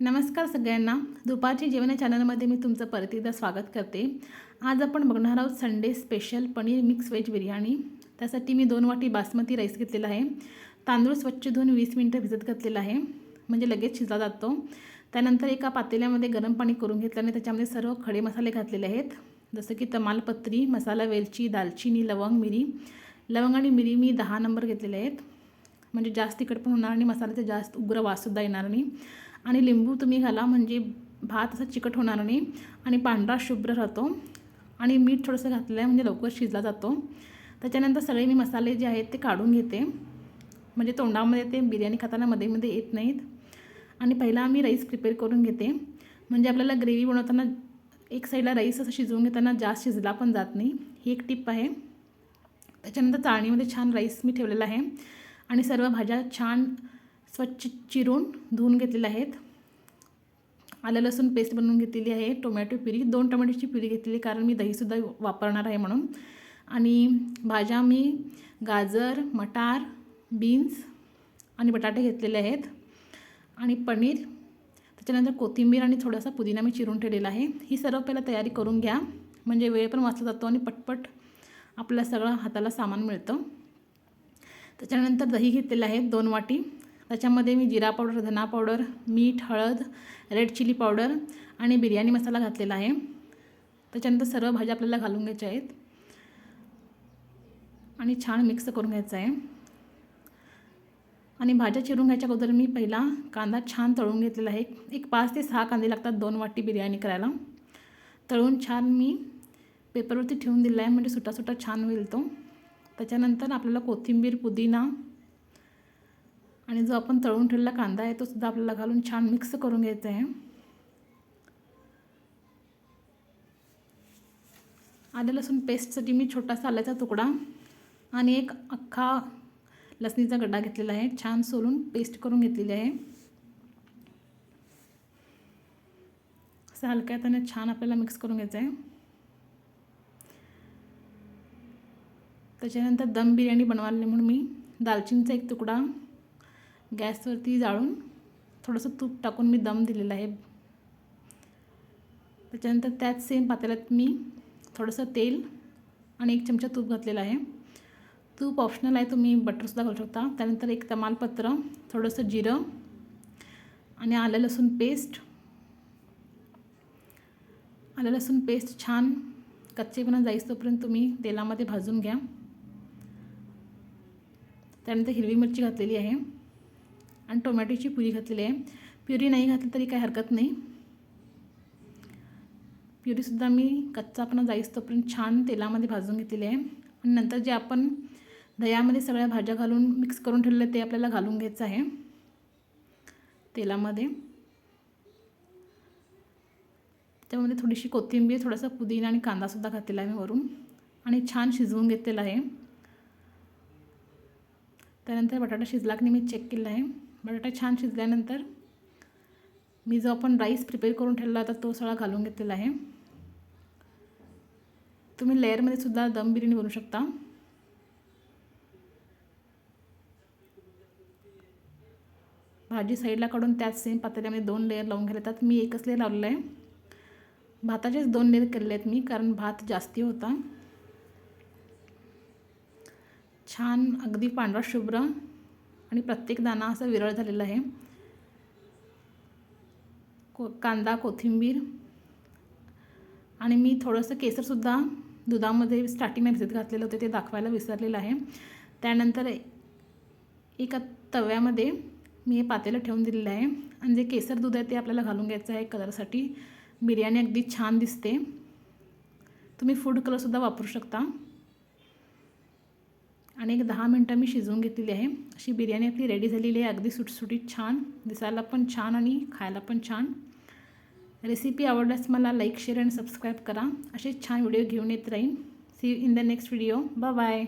नमस्कार सगळ्यांना. दुपारची जेवण चॅनलमध्ये मी तुमचं परत एकदा स्वागत करते. आज आपण बघणार आहोत Sunday special paneer mix veg biryani. त्यासाठी मी दोन वाटी बासमती राईस घेतलेला आहे. तांदूळ स्वच्छ धुवून वीस मिनटं भिजत घातलेला आहे. म्हणजे लगेच शिजला जातो. त्यानंतर एका पातेल्यामध्ये गरम पाणी करून घेतलं आणि त्याच्यामध्ये सर्व खडे मसाले घातलेले आहेत. जसं की तमालपत्री मसाला वेलची दालचिनी लवंग मिरी. लवंग आणि मिरी मी दहा नंबर घेतलेले आहेत. म्हणजे जास्त तिखट पण होणार आणि मसाल्याचा जास्त उग्र वाससुद्धा येणार नाही. आणि लिंबू तुम्ही घाला म्हणजे भात असा चिकट होणार नाही. आणि पांढरा शुभ्र राहतो. आणि मीठ थोडंसं घातलं आहे म्हणजे लवकर शिजला जातो. त्याच्यानंतर सगळे मी मसाले जे आहेत ते काढून घेते. म्हणजे तोंडामध्ये ते बिर्याणी खाताना मध्ये मध्ये येत नाहीत. आणि पहिला आम्ही राईस प्रिपेअर करून घेते. म्हणजे आपल्याला ग्रेव्ही बनवताना एक साईडला राईस असं शिजवून घेताना जास्त शिजला पण जात नाही. ही एक टिप आहे. त्याच्यानंतर चाळणीमध्ये छान राईस मी ठेवलेला आहे. आणि सर्व भाज्या छान स्वच्छ चिरून धुवून घेतलेले आहेत. आलं लसूण पेस्ट बनवून घेतलेली आहे टोमॅटो प्युरी दोन टोमॅटोची प्युरी घेतलेली कारण मी दहीसुद्धा वापरणार आहे म्हणून. आणि भाज्या मी गाजर मटार बीन्स आणि बटाटे घेतलेले आहेत. आणि पनीर त्याच्यानंतर कोथिंबीर आणि थोडासा पुदिना मी चिरून ठेवलेला आहे. ही सर्व पहिला तयारी करून घ्या. म्हणजे वेळ पण वाचला जातो आणि पटपट आपल्या सगळं हाताला सामान मिळतं. त्याच्यानंतर दही घेतलेलं आहे दोन वाटी. त्याच्यामध्ये मी जिरा पावडर धना पावडर मीठ हळद रेड चिली पावडर आणि बिर्याणी मसाला घातलेला आहे. त्याच्यानंतर सर्व भाज्या आपल्याला घालून घ्यायच्या आहेत. आणि छान मिक्स करून घ्यायचं आहे. आणि भाज्या चिरून घ्यायच्या अगोदर मी पहिला कांदा छान तळून घेतलेला आहे. एक पाच ते सहा कांदे लागतात दोन वाटी बिर्याणी करायला. तळून छान मी पेपरवरती ठेवून दिला आहे. म्हणजे सुटासुटा छान होईल तो. त्याच्यानंतर आपल्याला कोथिंबीर पुदिना आणि जो आपण तळून ठेवलेला कांदा आहे तो सुद्धा आपल्याला घालून छान मिक्स करून घ्यायचा आहे. आलं लसूण पेस्टसाठी मी छोटासा आल्याचा तुकडा आणि एक अख्खा लसणीचा गड्डा घेतलेला आहे. छान सोलून पेस्ट करून घेतलेली आहे. असं हलक्या हाताने छान आपल्याला मिक्स करून घ्यायचं आहे. त्याच्यानंतर दम बिर्याणी बनवायला म्हणून मी दालचिनीचा एक तुकडा गॅसवरती जाळून थोडंसं तूप टाकून मी दम दिलेला आहे. त्याच्यानंतर त्याच सेम पातेल्यात मी थोडंसं तेल आणि एक चमचा तूप घातलेला आहे. तूप ऑप्शनल आहे तुम्ही बटरसुद्धा घालू शकता. त्यानंतर एक तमालपत्र थोडंसं जिरं आणि आलं लसूण पेस्ट आलं लसूण पेस्ट छान कच्चेपणा जाईस तोपर्यंत तुम्ही तेलामध्ये भाजून घ्या. त्यानंतर हिरवी मिरची घातलेली आहे. आणि टोमॅटोची प्युरी घातलेली आहे. प्युरी नाही घातली तरी काही हरकत नाही. प्युरीसुद्धा मी कच्चापणा जाईस तोपर्यंत छान तेलामध्ये भाजून घेतलेली आहे. आणि नंतर जे आपण दह्यामध्ये सगळ्या भाज्या घालून मिक्स करून ठेवलेल्या ते आपल्याला घालून घ्यायचं आहे. तेलामध्ये. त्यामध्ये थोडीशी कोथिंबीर थोडासा पुदिना आणि कांदासुद्धा घातलेला आहे मी वरून. आणि छान शिजवून घेतलेला आहे. त्यानंतर बटाटा शिजला की मी चेक केला आहे. बटाटा छान शिजल्यानंतर मी जो आपण राईस प्रिपेअर करून ठेवला होता तो सगळा घालून घेतलेला आहे. तुम्ही लेअरमध्ये सुद्धा दम बिर्याणी बनवू शकता. भाजी साईडला काढून त्याच सेम पातेल्यामध्ये दोन लेअर लावून घेतात त्यात मी एकच लेअर लावलेला आहे. भाताचेच दोन लेअर केलेले आहेत मी कारण भात जास्ती होता. छान अगदी पांढरा शुभ्र आणि प्रत्येक दाणा असा विरळ झालेला आहे. को कांदा कोथिंबीर आणि मी थोडंसं केसरसुद्धा दुधामध्ये स्टार्टिंगला भिजत घातलेलं होते ते दाखवायला विसरलेलं आहे. त्यानंतर एका तव्यामध्ये मी हे पातेलं ठेवून दिलेलं आहे. आणि जे केसर दूध आहे ते आपल्याला घालून घ्यायचं आहे कलरसाठी. बिर्याणी अगदी छान दिसते. तुम्ही फूड कलरसुद्धा वापरू शकता. आणि एक दहा मिनटं मी शिजवून घेतलेली आहे. अशी बिर्याणी आपली रेडी झालेली आहे. अगदी सुटसुटीत छान. दिसायला पण छान आणि खायला पण छान. रेसिपी आवडल्यास मला लाईक शेअर आणि सबस्क्राईब करा. असे छान व्हिडिओ घेऊन येत राहीन. See in the next video bye